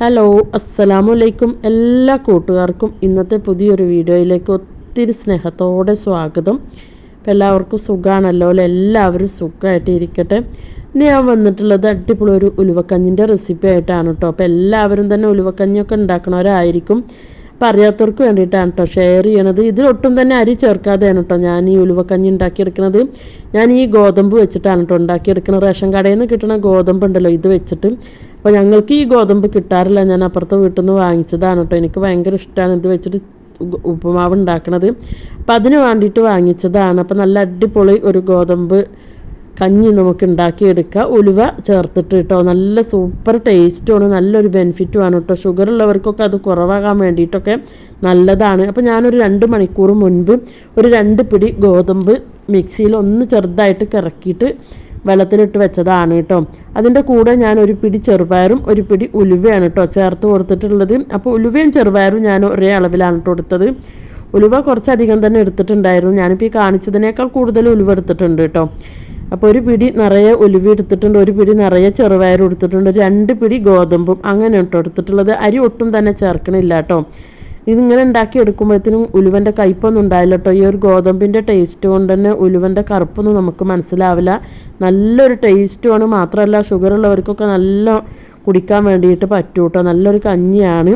Hello അസ്സലാമു അലൈക്കും എല്ലാ കൂട്ടുകാർക്കും ഇന്നത്തെ പുതിയൊരു വീഡിയോയിലേക്ക് ഒത്തിരി സ്നേഹത്തോടെ സ്വാഗതം. അപ്പം എല്ലാവർക്കും സുഖമാണല്ലോ അല്ലേ? എല്ലാവരും സുഖമായിട്ട് ഇരിക്കട്ടെ ഇന്ന് ഞാൻ വന്നിട്ടുള്ളത് അടിപൊളി ഒരു ഉലുവക്കഞ്ഞിന്റെ റെസിപ്പി ആയിട്ടാണ് കേട്ടോ അപ്പോൾ എല്ലാവരും തന്നെ ഉലുവക്കഞ്ഞൊക്കെ ഉണ്ടാക്കണവരായിരിക്കും അപ്പം അറിയാത്തവർക്ക് വേണ്ടിയിട്ടാണ് കേട്ടോ ഷെയർ ചെയ്യണത്. ഇതിലൊട്ടും തന്നെ അരി ചേർക്കാതെയാണ് കേട്ടോ ഞാൻ ഈ ഉലുവക്കഞ്ഞി ഉണ്ടാക്കിയെടുക്കുന്നത് ഞാൻ ഈ ഗോതമ്പ് വെച്ചിട്ടാണ് കേട്ടോ ഉണ്ടാക്കിയെടുക്കുന്നത് റേഷൻ കടയിൽ നിന്ന് കിട്ടുന്ന ഗോതമ്പ് ഉണ്ടല്ലോ ഇത് വെച്ചിട്ട്. അപ്പോൾ ഞങ്ങൾക്ക് ഈ ഗോതമ്പ് കിട്ടാറില്ല. ഞാൻ അപ്പുറത്തെ വീട്ടിൽ നിന്ന് വാങ്ങിച്ചതാണ് കേട്ടോ. എനിക്ക് ഭയങ്കര ഇഷ്ടമാണ് ഇത് വെച്ചിട്ട് ഉപ്പുമാവ് ഉണ്ടാക്കണത്. അപ്പം അതിന് വേണ്ടിയിട്ട് വാങ്ങിച്ചതാണ്. അപ്പം നല്ല അടിപൊളി ഒരു ഗോതമ്പ് കഞ്ഞി നമുക്ക് ഉണ്ടാക്കിയെടുക്കുക ഉലുവ ചേർത്തിട്ട് കേട്ടോ. നല്ല സൂപ്പർ ടേസ്റ്റുമാണ് നല്ലൊരു ബെനിഫിറ്റുമാണ് കേട്ടോ. ഷുഗർ ഉള്ളവർക്കൊക്കെ അത് കുറവാകാൻ വേണ്ടിയിട്ടൊക്കെ നല്ലതാണ്. അപ്പോൾ ഞാനൊരു രണ്ട് മണിക്കൂർ മുൻപ് ഒരു രണ്ട് പിടി ഗോതമ്പ് മിക്സിയിൽ ഒന്ന് ചെറുതായിട്ട് കിറക്കിയിട്ട് വെള്ളത്തിലിട്ട് വെച്ചതാണ് കേട്ടോ. അതിന്റെ കൂടെ ഞാൻ ഒരു പിടി ചെറുപയറും ഒരു പിടി ഉലുവയാണ് കേട്ടോ ചേർത്ത് കൊടുത്തിട്ടുള്ളത്. അപ്പോൾ ഉലുവയും ചെറുപയറും ഞാൻ ഒരേ അളവിലാണ് കേട്ടോ എടുത്തത്. ഉലുവ കുറച്ചധികം തന്നെ എടുത്തിട്ടുണ്ടായിരുന്നു. ഞാനിപ്പോൾ ഈ കാണിച്ചതിനേക്കാൾ കൂടുതൽ ഉലുവ എടുത്തിട്ടുണ്ട് കേട്ടോ. അപ്പോൾ ഒരു പിടി നിറയെ ഉലുവ എടുത്തിട്ടുണ്ട് ഒരു പിടി നിറയെ ചെറുപയർ എടുത്തിട്ടുണ്ട് രണ്ട് പിടി ഗോതമ്പും അങ്ങനെ കേട്ടോ എടുത്തിട്ടുള്ളത്. അരി ഒട്ടും തന്നെ ചേർക്കണില്ല കേട്ടോ. ഇതിങ്ങനെ ഉണ്ടാക്കി എടുക്കുമ്പോഴത്തേനും ഉലുവന്റെ കയ്പൊന്നും ഉണ്ടായില്ല കേട്ടോ ഈ ഒരു ഗോതമ്പിന്റെ ടേസ്റ്റ് കൊണ്ട് തന്നെ ഉലുവന്റെ കറുപ്പൊന്നും നമുക്ക് മനസ്സിലാവില്ല. നല്ലൊരു ടേസ്റ്റുമാണ് മാത്രമല്ല ഷുഗർ ഉള്ളവർക്കൊക്കെ നല്ല കുടിക്കാൻ വേണ്ടിയിട്ട് പറ്റൂ കേട്ടോ നല്ലൊരു കഞ്ഞിയാണ്.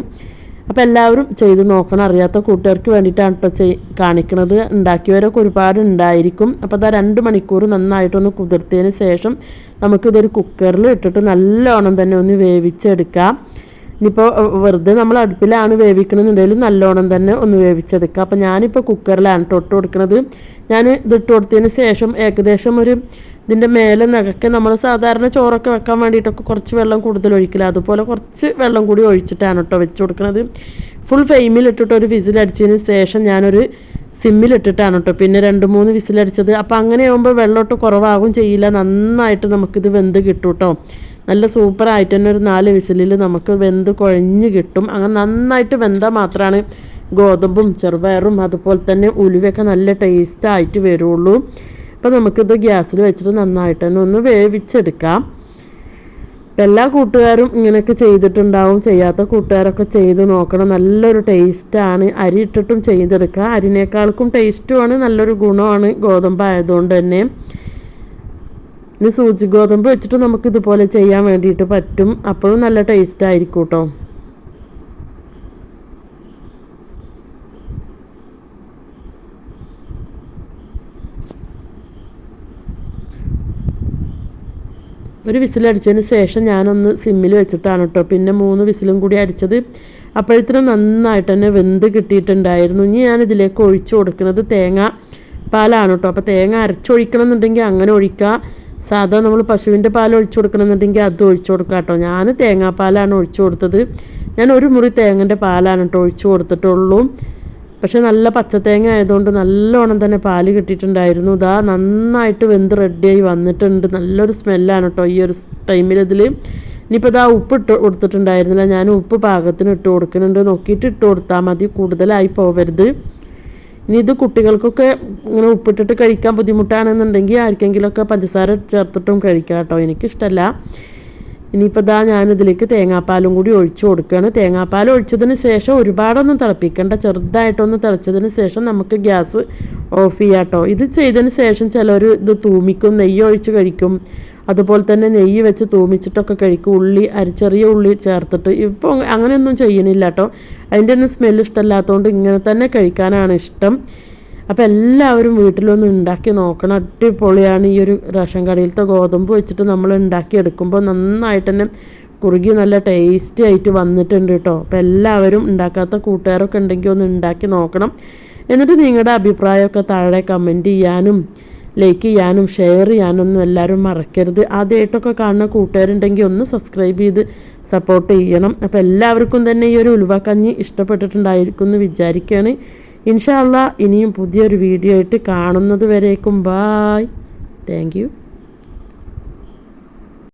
അപ്പോൾ എല്ലാവരും ചെയ്ത് നോക്കണം. അറിയാത്ത കൂട്ടുകാർക്ക് വേണ്ടിയിട്ടാണ് കേട്ടോ ചെയ് കാണിക്കുന്നത് ഉണ്ടാക്കിയവരൊക്കെ ഒരുപാട് ഉണ്ടായിരിക്കും. അപ്പോൾ അതാ രണ്ട് മണിക്കൂർ നന്നായിട്ടൊന്ന് കുതിർത്തതിന് ശേഷം നമുക്കിതൊരു കുക്കറിൽ ഇട്ടിട്ട് നല്ലോണം തന്നെ ഒന്ന് വേവിച്ചെടുക്കാം. ഇനിയിപ്പോൾ വെറുതെ നമ്മൾ അടുപ്പിലാണ് വേവിക്കണമെന്നുണ്ടെങ്കിൽ നല്ലോണം തന്നെ ഒന്ന് വേവിച്ചെടുക്കുക. അപ്പോൾ ഞാനിപ്പോൾ കുക്കറിലാണ് തൊട്ട് കൊടുക്കുന്നത് ഞാൻ ഇതിട്ട് കൊടുത്തതിന് ശേഷം ഏകദേശം ഒരു ഇതിന്റെ മേലെ നഖക്കെ നമ്മൾ സാധാരണ ചോറൊക്കെ വെക്കാൻ വേണ്ടിയിട്ടൊക്കെ കുറച്ച് വെള്ളം കൂടുതൽ ഒഴിക്കില്ല. അതുപോലെ കുറച്ച് വെള്ളം കൂടി ഒഴിച്ചിട്ടാണ് കേട്ടോ വെച്ച് കൊടുക്കുന്നത് ഫുൾ ഫ്ലെയിമിൽ ഇട്ടിട്ട് ഒരു വിസിലടിച്ചതിന് ശേഷം ഞാനൊരു സിമ്മിലിട്ടിട്ടാണ് കേട്ടോ. പിന്നെ രണ്ട് മൂന്ന് വിസിലടിച്ചത് അപ്പോൾ അങ്ങനെ ആകുമ്പോൾ വെള്ളമൊട്ട് കുറവാകും ചെയ്യില്ല. നന്നായിട്ട് നമുക്കിത് വെന്ത് കിട്ടും കേട്ടോ. നല്ല സൂപ്പറായിട്ട് തന്നെ ഒരു നാല് വിസിലിൽ നമുക്ക് വെന്ത് കുഴഞ്ഞ് കിട്ടും. അങ്ങനെ നന്നായിട്ട് വെന്താൽ മാത്രമാണ് ഗോതമ്പും ചെറുപയറും അതുപോലെ തന്നെ ഉലുവയൊക്കെ നല്ല ടേസ്റ്റായിട്ട് വരുള്ളൂ. അപ്പോൾ നമുക്കിത് ഗ്യാസിൽ വെച്ചിട്ട് നന്നായിട്ട് തന്നെ ഒന്ന് വേവിച്ചെടുക്കാം. എല്ലാ കൂട്ടുകാരും ഇങ്ങനെയൊക്കെ ചെയ്തിട്ടുണ്ടാവും. ചെയ്യാത്ത കൂട്ടുകാരൊക്കെ ചെയ്ത് നോക്കണം. നല്ലൊരു ടേസ്റ്റാണ് അരി ഇട്ടിട്ടും ചെയ്തെടുക്കുക അരിനേക്കാൾക്കും ടേസ്റ്റുമാണ് നല്ലൊരു ഗുണമാണ് ഗോതമ്പ് ആയതുകൊണ്ട് തന്നെ. ഇനി സൂചി ഗോതമ്പ് വെച്ചിട്ട് നമുക്ക് ഇതുപോലെ ചെയ്യാൻ വേണ്ടിയിട്ട് പറ്റും. അപ്പോഴും നല്ല ടേസ്റ്റ് ആയിരിക്കും കേട്ടോ ഒരു വിസിലടിച്ചതിന് ശേഷം ഞാനൊന്ന് സിമ്മിൽ വെച്ചിട്ടാണ് കേട്ടോ പിന്നെ മൂന്ന് വിസിലും കൂടി അടിച്ചത്. അപ്പോഴത്തേനും നന്നായിട്ട് തന്നെ വെന്ത് കിട്ടിയിട്ടുണ്ടായിരുന്നു. ഇനി ഞാൻ ഇതിലേക്ക് ഒഴിച്ചു കൊടുക്കുന്നത് തേങ്ങ പാലാണ് കേട്ടോ അപ്പോൾ തേങ്ങ അരച്ചൊഴിക്കണം എന്നുണ്ടെങ്കിൽ അങ്ങനെ ഒഴിക്കുക സാധാ നമ്മൾ പശുവിന്റെ പാൽ ഒഴിച്ചു കൊടുക്കണമെന്നുണ്ടെങ്കിൽ അത് ഒഴിച്ചു കൊടുക്കാം കേട്ടോ. ഞാൻ തേങ്ങാപ്പാലാണ് ഒഴിച്ചു കൊടുത്തത്. ഞാൻ ഒരു മുറി തേങ്ങന്റെ പാലാണ് കേട്ടോ ഒഴിച്ചു കൊടുത്തിട്ടുള്ളൂ. പക്ഷേ നല്ല പച്ചത്തേങ്ങ ആയതുകൊണ്ട് നല്ലോണം തന്നെ പാൽ കിട്ടിയിട്ടുണ്ടായിരുന്നു. ഇതാ നന്നായിട്ട് വെന്ത് റെഡിയായി വന്നിട്ടുണ്ട്. നല്ലൊരു സ്മെല്ലാണ് കേട്ടോ ഈ ഒരു ടൈമിൽ ഇതിൽ. ഇനിയിപ്പോൾ ഇതാ ഉപ്പ് ഇട്ട് കൊടുത്തിട്ടുണ്ടായിരുന്നില്ല. ഞാൻ ഉപ്പ് പാകത്തിന് ഇട്ട് കൊടുക്കുന്നുണ്ട്. നോക്കിയിട്ട് ഇട്ട് കൊടുത്താൽ മതി. കൂടുതലായി പോവരുത്. ഇനി ഇത് കുട്ടികൾക്കൊക്കെ ഇങ്ങനെ ഉപ്പിട്ടിട്ട് കഴിക്കാൻ ബുദ്ധിമുട്ടാണെന്നുണ്ടെങ്കിൽ ആർക്കെങ്കിലുമൊക്കെ പഞ്ചസാര ചേർത്തിട്ടും കഴിക്കാം കേട്ടോ. എനിക്കിഷ്ടമല്ല ഇനിയിപ്പോൾ ഇതാ ഞാനിതിലേക്ക് തേങ്ങാപ്പാലും കൂടി ഒഴിച്ചു കൊടുക്കുകയാണ്. തേങ്ങാപ്പാൽ ഒഴിച്ചതിന് ശേഷം ഒരുപാടൊന്നും തിളപ്പിക്കേണ്ട. ചെറുതായിട്ടൊന്ന് തിളച്ചതിന് ശേഷം നമുക്ക് ഗ്യാസ് ഓഫ് ചെയ്യാം കേട്ടോ. ഇത് ചെയ്തതിന് ശേഷം ചിലർ ഇത് തൂമിക്കും നെയ്യ് ഒഴിച്ച് കഴിക്കും. അതുപോലെ തന്നെ നെയ്യ് വെച്ച് തൂമിച്ചിട്ടൊക്കെ കഴിക്കും. ഉള്ളി ചെറിയ ഉള്ളി ചേർത്തിട്ട് ഇപ്പോൾ അങ്ങനെയൊന്നും ചെയ്യണില്ല കേട്ടോ. അതിന്റെ ഒന്നും സ്മെല്ല് ഇഷ്ടമല്ലാത്തതുകൊണ്ട് ഇങ്ങനെ തന്നെ കഴിക്കാനാണ് ഇഷ്ടം. അപ്പോൾ എല്ലാവരും വീട്ടിലൊന്ന് ഉണ്ടാക്കി നോക്കണം. അടിപൊളിയാണ് ഈ ഒരു റേഷൻ കടയിലത്തെ ഗോതമ്പ് വെച്ചിട്ട് നമ്മൾ ഉണ്ടാക്കി എടുക്കുമ്പോൾ നന്നായിട്ട് തന്നെ കുറുകി നല്ല ടേസ്റ്റി ആയിട്ട് വന്നിട്ടുണ്ട് കേട്ടോ. അപ്പോൾ എല്ലാവരും ഉണ്ടാക്കാത്ത കൂട്ടുകാരൊക്കെ ഉണ്ടെങ്കിൽ ഒന്ന് ഉണ്ടാക്കി നോക്കണം. എന്നിട്ട് നിങ്ങളുടെ അഭിപ്രായമൊക്കെ താഴെ കമന്റ് ചെയ്യാനും ലൈക്ക് ചെയ്യാനും ഷെയർ ചെയ്യാനൊന്നും എല്ലാവരും മറക്കരുത്. ആദ്യമായിട്ടൊക്കെ കാണുന്ന കൂട്ടുകാരുണ്ടെങ്കിൽ ഒന്ന് സബ്സ്ക്രൈബ് ചെയ്ത് സപ്പോർട്ട് ചെയ്യണം. അപ്പോൾ എല്ലാവർക്കും തന്നെ ഈ ഒരു ഉലുവക്കഞ്ഞി ഇഷ്ടപ്പെട്ടിട്ടുണ്ടായിരിക്കും എന്ന് വിചാരിക്കുകയാണ്. ഇൻഷാല്ല ഇനിയും പുതിയൊരു വീഡിയോ ആയിട്ട് കാണുന്നത് വരേക്കും. Bye thank